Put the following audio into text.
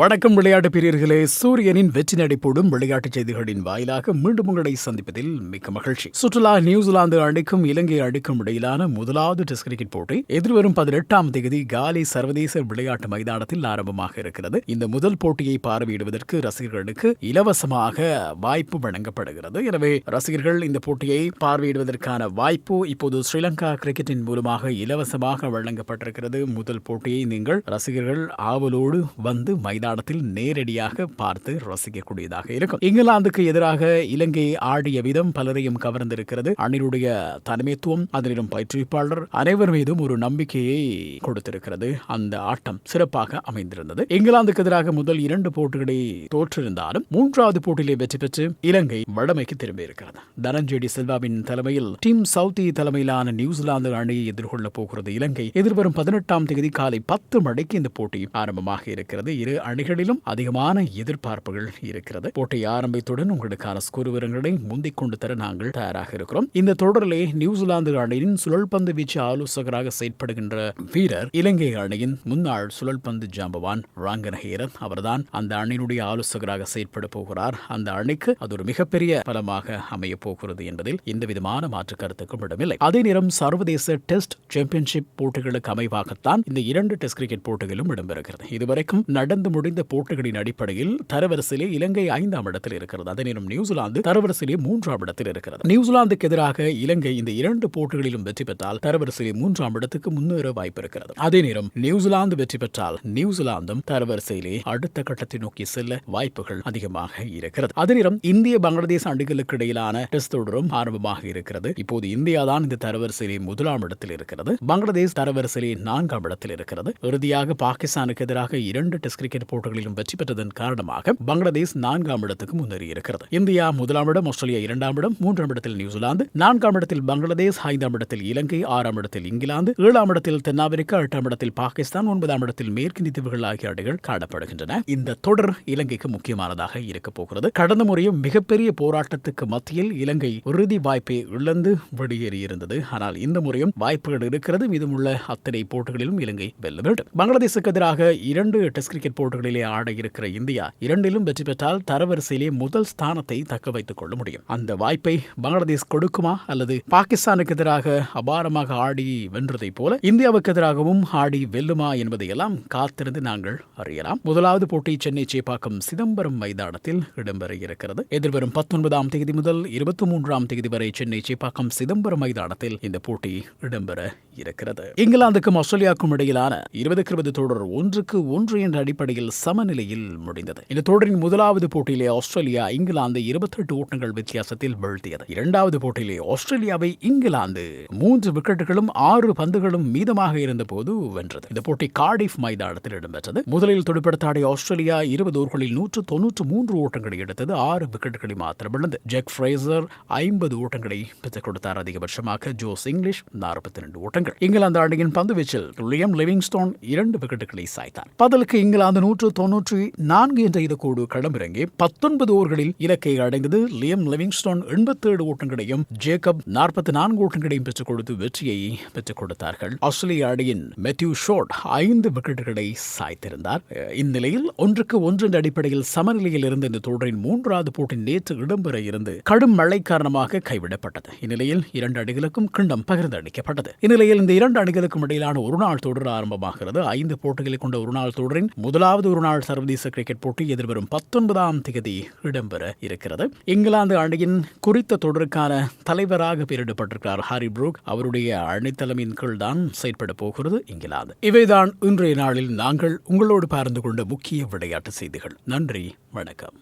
வணக்கம் விளையாட்டு பிரியர்களே. சூரியனின் வெற்றி நடிப்போடும் விளையாட்டுச் செய்திகளின் வாயிலாக மீண்டும் உங்களை சந்திப்பதில் மிக்க மகிழ்ச்சி. சுற்றுலா நியூசிலாந்து அணிக்கும் இலங்கை அணிக்கும் இடையிலான முதலாவது டெஸ்ட் கிரிக்கெட் போட்டி எதிர்வரும் பதினெட்டாம் தேதி காலி சர்வதேச விளையாட்டு மைதானத்தில் ஆரம்பமாக இருக்கிறது. இந்த முதல் போட்டியை பார்வையிடுவதற்கு ரசிகர்களுக்கு இலவசமாக வாய்ப்பு வழங்கப்படுகிறது. எனவே ரசிகர்கள் இந்த போட்டியை பார்வையிடுவதற்கான வாய்ப்பு இப்போது ஸ்ரீலங்கா கிரிக்கெட்டின் மூலமாக இலவசமாக வழங்கப்பட்டிருக்கிறது. முதல் போட்டியை நீங்கள் ரசிகர்கள் ஆவலோடு வந்து மைதான மைதானத்தில் நேரடியாக பார்த்து ரசிக்கக்கூடியதாக இருக்கும். இங்கிலாந்துக்கு எதிராக இலங்கை ஆடிய விதம் பலரையும் கவர்ந்திருக்கிறது. அணியினுடைய தலைமைத்துவம் அதனிடம் பயிற்றுவிப்பாளர் அனைவர் மீதும் ஒரு நம்பிக்கையை கொடுத்திருக்கிறது. அந்த ஆட்டம் சிறப்பாக அமைந்திருந்தது. இங்கிலாந்துக்கு எதிராக முதல் இரண்டு போட்டிகளை தோற்றிருந்தாலும் மூன்றாவது போட்டியிலே வெற்றி பெற்று இலங்கை வடமைக்கு திரும்பியிருக்கிறது. தனஞ்செடி செல்வாவின் தலைமையில் டீம் சவுத்தி தலைமையிலான நியூசிலாந்து அணியை எதிர்கொள்ளப் போகிறது. இலங்கை எதிர்வரும் பதினெட்டாம் தேதி காலை பத்து மணிக்கு இந்த போட்டி ஆரம்பமாக இருக்கிறது. இரு அணிகளிலும் அதிகமான எதிர்பார்ப்புகள் இருக்கிறது. போட்டி ஆரம்பித்துடன் உங்களுக்கான ஸ்கோர் விவரங்களை முந்திக் கொண்டு தர நாங்கள் தயாராக இருக்கிறோம். இந்த தொடரிலே நியூசிலாந்து அணியின் சுழல்பந்து வீச்சு ஆலோசகராக செயற்படுகின்ற வீரர் இலங்கை அணியின் முன்னாள் சுழல்பந்து ஜாம்பவான் ராங்கனஹேரன் அவர்தான் அந்த அணியினுடைய ஆலோசகராக செயற்பட போகிறார். அந்த அணிக்கு அது ஒரு மிகப்பெரிய பலமாக அமைய போகிறது என்பதில் எந்த விதமான மாற்று கருத்துக்கும் இடமில்லை. அதே நேரம் சர்வதேச டெஸ்ட் சாம்பியன்ஷிப் போட்டிகளுக்கு அமைவாகத்தான் இந்த இரண்டு டெஸ்ட் கிரிக்கெட் போட்டிகளும் இடம்பெறுகிறது. இதுவரைக்கும் நடந்து முடிந்த போட்டிகளின் அடிப்படையில் தரவரிசையிலே இலங்கை ஐந்தாம் இடத்தில் இருக்கிறது. அதே நேரம் நியூசிலாந்து தரவரிசையிலே மூன்றாம் இடத்தில் இருக்கிறது. நியூசிலாந்துக்கு எதிராக இலங்கை இந்த இரண்டு போட்டிகளிலும் வெற்றி பெற்றால் தரவரிசையிலே மூன்றாம் இடத்துக்கு முன்னேற வாய்ப்பு இருக்கிறது. அதே நேரம் நியூசிலாந்து வெற்றி பெற்றால் நியூசிலாந்தும் தரவரிசையிலே அடுத்த கட்டத்தை நோக்கி செல்ல வாய்ப்புகள் அதிகமாக இருக்கிறது. அதே நேரம் இந்திய பங்களாதேஷ் அணிகளுக்கு இடையிலான டெஸ்ட் தொடரும் ஆரம்பமாக இருக்கிறது. இப்போது இந்தியா தான் இந்த தரவரிசையிலே முதலாம் இடத்தில் இருக்கிறது. பங்களாதேஷ் தரவரிசையிலே நான்காம் இடத்தில் இருக்கிறது. இறுதியாக பாகிஸ்தானுக்கு எதிராக இரண்டு டெஸ்ட் கிரிக்கெட் போட்டிகளிலும் வெற்றி பெற்றதன் காரணமாக பங்களாதேஷ் நான்காம் இடத்துக்கு முன்னேறியிருக்கிறது இந்தியா முதலாம் இடம் ஆஸ்திரேலியா இரண்டாம் இடம் மூன்றாம் இடத்தில் நியூசிலாந்து நான்காம் இடத்தில் பங்களாதேஷ் ஐந்தாம் இடத்தில் இலங்கை ஆறாம் இடத்தில் இங்கிலாந்து ஏழாம் இடத்தில் தென்னாப்பிரிக்கா எட்டாம் இடத்தில் பாகிஸ்தான் ஒன்பதாம் இடத்தில் மேற்கிந்திய தீவுகள் ஆகிய அடைகள் காணப்படுகின்றன. இந்த தொடர் இலங்கைக்கு முக்கியமானதாக இருக்கப் போகிறது. கடந்த முறையும் மிகப்பெரிய போராட்டத்துக்கு மத்தியில் இலங்கை இறுதி வாய்ப்பை இழந்து வெளியேறியிருந்தது. ஆனால் இந்த முறையும் வாய்ப்புகள் இருக்கிறது. மீதமுள்ள அத்தனை போட்டிகளிலும் இலங்கை வெல்ல வேண்டும். பங்களாதேஷுக்கு எதிராக இரண்டு டெஸ்ட் கிரிக்கெட் போட்டிகளிலே ஆட இருக்கிற இந்தியா இரண்டிலும் வெற்றி பெற்றால் தரவரிசையிலே முதல் ஸ்தானத்தை தக்க வைத்துக் கொள்ள முடியும். அந்த வாய்ப்பை பங்களாதேஷ் கொடுக்குமா அல்லது பாகிஸ்தானுக்கு எதிராக அபாரமாக ஆடி வென்றதைப் போல இந்தியாவுக்கு எதிராகவும் ஆடி வெல்லுமா என்பதையெல்லாம் காத்திருந்து நாங்கள் அறியலாம். முதலாவது போட்டி சென்னை சேப்பாக்கம் சிதம்பரம் மைதானத்தில் இடம்பெற இருக்கிறது. எதிர்வரும் பத்தொன்பதாம் தேதி முதல் இருபத்தி மூன்றாம் தேதி வரை சென்னை சேப்பாக்கம் சிதம்பரம் மைதானத்தில் இந்த போட்டி இடம்பெற இருக்கிறது. இங்கிலாந்துக்கும் ஆஸ்திரேலியாவுக்கும் இடையிலான இருபதுக்கு இருபது தொடர் ஒன்றுக்கு ஒன்று என்ற அடிப்படையில் சமநிலையில் முடிந்தது. இந்த தொடரின் முதலாவது போட்டியிலே ஆஸ்திரேலியா இங்கிலாந்து இருபத்தெட்டு ஓட்டங்கள் வித்தியாசத்தில் வீழ்த்தியது. இரண்டாவது போட்டியிலே ஆஸ்திரேலியாவை இங்கிலாந்து மூன்று விக்கெட்டுகளும் ஆறு பந்துகளும் மீதமாக இருந்தபோது வென்றது. இந்த போட்டி கார்டிஃப் மைதானத்தில் இடம்பெற்றது. முதலில் துடுப்படுத்தாடிய ஆஸ்திரேலியா இருபது ஓவர்களில் நூற்று தொன்னூற்று மூன்று ஓட்டங்களை எடுத்தது. ஆறு விக்கெட்டுகளை மாத்திரம் இழந்து ஜெக் ஃப்ரேசர் ஐம்பது ஓட்டங்களை பெற்றுக் கொடுத்தார். அதிகபட்சமாக ஜோஸ் இங்கிலீஷ் நாற்பத்தி ரெண்டு ஓட்டங்கள். இங்கிலாந்து அணியின் பந்துவீச்சில் லியம் லிவிங்ஸ்டோன் இரண்டு விக்கெட்டுகளை சாய்த்தார். பதிலுக்கு இங்கிலாந்து நூற்று தொன்னூற்றி நான்கு என்ற இலக்கோடு களமிறங்கி பத்தொன்பது ஓவர்களில் இலக்கை அடைந்தது லியம் லிவிங்ஸ்டோன் எண்பத்தேழு ஓட்டங்களையும் ஜேக்கப் நாற்பத்தி நான்கு ஓட்டங்களையும் பெற்றுக் கொடுத்து வெற்றியை பெற்றுக் கொடுத்தார்கள். ஆஸ்திரேலிய அணியின் மெத்யூ ஷோட் ஐந்து விக்கெட்டுகளை சாய்த்திருந்தார். இந்நிலையில் ஒன்றுக்கு ஒன்று என்ற அடிப்படையில் சமநிலையில் இருந்த இந்த தொடரின் மூன்றாவது போட்டி நேற்று இடம்பெற இருந்து கடும் மழை காரணமாக கைவிடப்பட்டது. இந்நிலையில் இரண்டு அணிகளுக்கும் கிண்ணம் பகிர்ந்து அளிக்கப்பட்டது. இந்நிலையில் இந்த இரண்டு அணிகளுக்கும் இடையிலான ஒருநாள் தொடர் ஆரம்பமாகிறது. ஐந்து போட்டிகளை கொண்ட ஒருநாள் தொடரின் முதலாவது ஒருநாள் சர்வதேச கிரிக்கெட் போட்டி எதிர்வரும் பத்தொன்பதாம் தேதி இடம்பெற இருக்கிறது. இங்கிலாந்து அணியின் குறித்த தொடருக்கான தலைவராக பெயரிடப்பட்டிருக்கிறார் ஹாரி புரூக். அவருடைய அணித்தலைமையின் கீழ் தான் செயற்பட போகிறது இங்கிலாந்து. இவைதான் இன்றைய நாளில் நாங்கள் உங்களோடு பகிர்ந்து கொண்ட முக்கிய விளையாட்டு செய்திகள். நன்றி வணக்கம்.